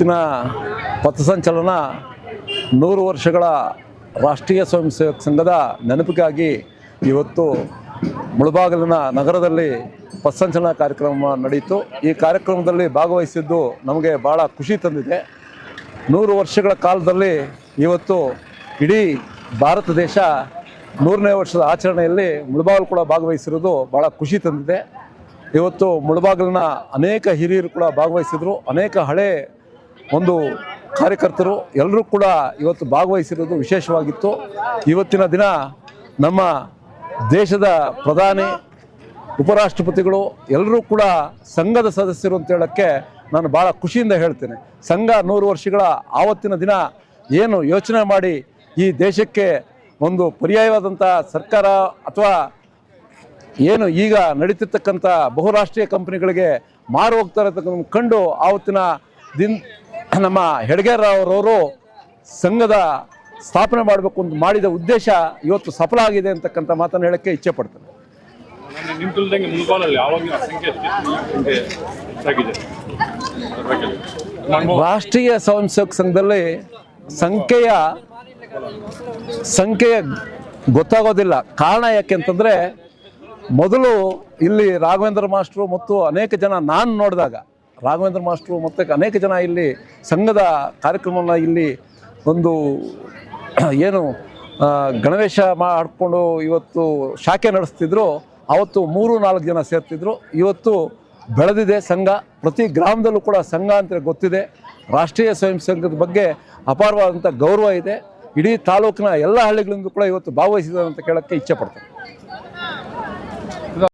ಇವತ್ತಿನ ಪಥಸಂಚಲನ ನೂರು ವರ್ಷಗಳ ರಾಷ್ಟ್ರೀಯ ಸ್ವಯಂ ಸೇವಕ ಸಂಘದ ನೆನಪಿಗಾಗಿ ಇವತ್ತು ಮುಳಬಾಗಿಲಿನ ನಗರದಲ್ಲಿ ಪಥಸಂಚಲನ ಕಾರ್ಯಕ್ರಮ ನಡೆಯಿತು. ಈ ಕಾರ್ಯಕ್ರಮದಲ್ಲಿ ಭಾಗವಹಿಸಿದ್ದು ನಮಗೆ ಭಾಳ ಖುಷಿ ತಂದಿದೆ. ನೂರು ವರ್ಷಗಳ ಕಾಲದಲ್ಲಿ ಇವತ್ತು ಇಡೀ ಭಾರತ ದೇಶ ನೂರನೇ ವರ್ಷದ ಆಚರಣೆಯಲ್ಲಿ ಮುಳಬಾಗಿಲು ಕೂಡ ಭಾಗವಹಿಸಿರೋದು ಭಾಳ ಖುಷಿ ತಂದಿದೆ. ಇವತ್ತು ಮುಳಬಾಗಿಲಿನ ಅನೇಕ ಹಿರಿಯರು ಕೂಡ ಭಾಗವಹಿಸಿದರು. ಅನೇಕ ಹಳೆ ಒಂದು ಕಾರ್ಯಕರ್ತರು ಎಲ್ಲರೂ ಕೂಡ ಇವತ್ತು ಭಾಗವಹಿಸಿರೋದು ವಿಶೇಷವಾಗಿತ್ತು. ಇವತ್ತಿನ ದಿನ ನಮ್ಮ ದೇಶದ ಪ್ರಧಾನಿ, ಉಪರಾಷ್ಟ್ರಪತಿಗಳು ಎಲ್ಲರೂ ಕೂಡ ಸಂಘದ ಸದಸ್ಯರು ಅಂತ ಹೇಳೋಕ್ಕೆ ನಾನು ಭಾಳ ಖುಷಿಯಿಂದ ಹೇಳ್ತೇನೆ. ಸಂಘ ನೂರು ವರ್ಷಗಳ ಆವತ್ತಿನ ದಿನ ಏನು ಯೋಚನೆ ಮಾಡಿ ಈ ದೇಶಕ್ಕೆ ಒಂದು ಪರ್ಯಾಯವಾದಂಥ ಸರ್ಕಾರ ಅಥವಾ ಏನು ಈಗ ನಡೀತಿರ್ತಕ್ಕಂಥ ಬಹುರಾಷ್ಟ್ರೀಯ ಕಂಪನಿಗಳಿಗೆ ಮಾರು ಹೋಗ್ತಾ ಇರತಕ್ಕಂಥ ಕಂಡು ಆವತ್ತಿನ ದಿನ ನಮ್ಮ ಹೆಡ್ಗೇರವರವರು ಸಂಘದ ಸ್ಥಾಪನೆ ಮಾಡಬೇಕು ಅಂತ ಮಾಡಿದ ಉದ್ದೇಶ ಇವತ್ತು ಸಫಲ ಆಗಿದೆ ಅಂತಕ್ಕಂಥ ಮಾತನ್ನು ಹೇಳೋಕ್ಕೆ ಇಚ್ಛೆ ಪಡ್ತೇನೆ. ರಾಷ್ಟ್ರೀಯ ಸ್ವಯಂ ಸೇವಕ ಸಂಘದಲ್ಲಿ ಸಂಖ್ಯೆಯ ಸಂಖ್ಯೆಯ ಗೊತ್ತಾಗೋದಿಲ್ಲ. ಕಾರಣ ಯಾಕೆ ಅಂತಂದ್ರೆ ಮೊದಲು ಇಲ್ಲಿ ರಾಘವೇಂದ್ರ ಮಾಸ್ಟ್ರು ಮತ್ತು ಅನೇಕ ಜನ ನಾನು ನೋಡಿದಾಗ ರಾಘವೇಂದ್ರ ಮಾಸ್ಟ್ರು ಮತ್ತು ಅನೇಕ ಜನ ಇಲ್ಲಿ ಸಂಘದ ಕಾರ್ಯಕ್ರಮವನ್ನು ಇಲ್ಲಿ ಒಂದು ಏನು ಗಣವೇಶ ಮಾಡಿಕೊಂಡು ಇವತ್ತು ಶಾಖೆ ನಡೆಸ್ತಿದ್ರು. ಅವತ್ತು ಮೂರು, ನಾಲ್ಕು ಜನ ಸೇರ್ತಿದ್ರು. ಇವತ್ತು ಬೆಳೆದಿದೆ ಸಂಘ. ಪ್ರತಿ ಗ್ರಾಮದಲ್ಲೂ ಕೂಡ ಸಂಘ ಅಂತ ಗೊತ್ತಿದೆ. ರಾಷ್ಟ್ರೀಯ ಸ್ವಯಂ ಸಂಘದ ಬಗ್ಗೆ ಅಪಾರವಾದಂಥ ಗೌರವ ಇದೆ. ಇಡೀ ತಾಲೂಕಿನ ಎಲ್ಲ ಹಳ್ಳಿಗಳಿಂದ ಕೂಡ ಇವತ್ತು ಭಾಗವಹಿಸಿದ್ದಾರೆ ಅಂತ ಕೇಳೋಕ್ಕೆ ಇಚ್ಛೆ ಪಡ್ತಾರೆ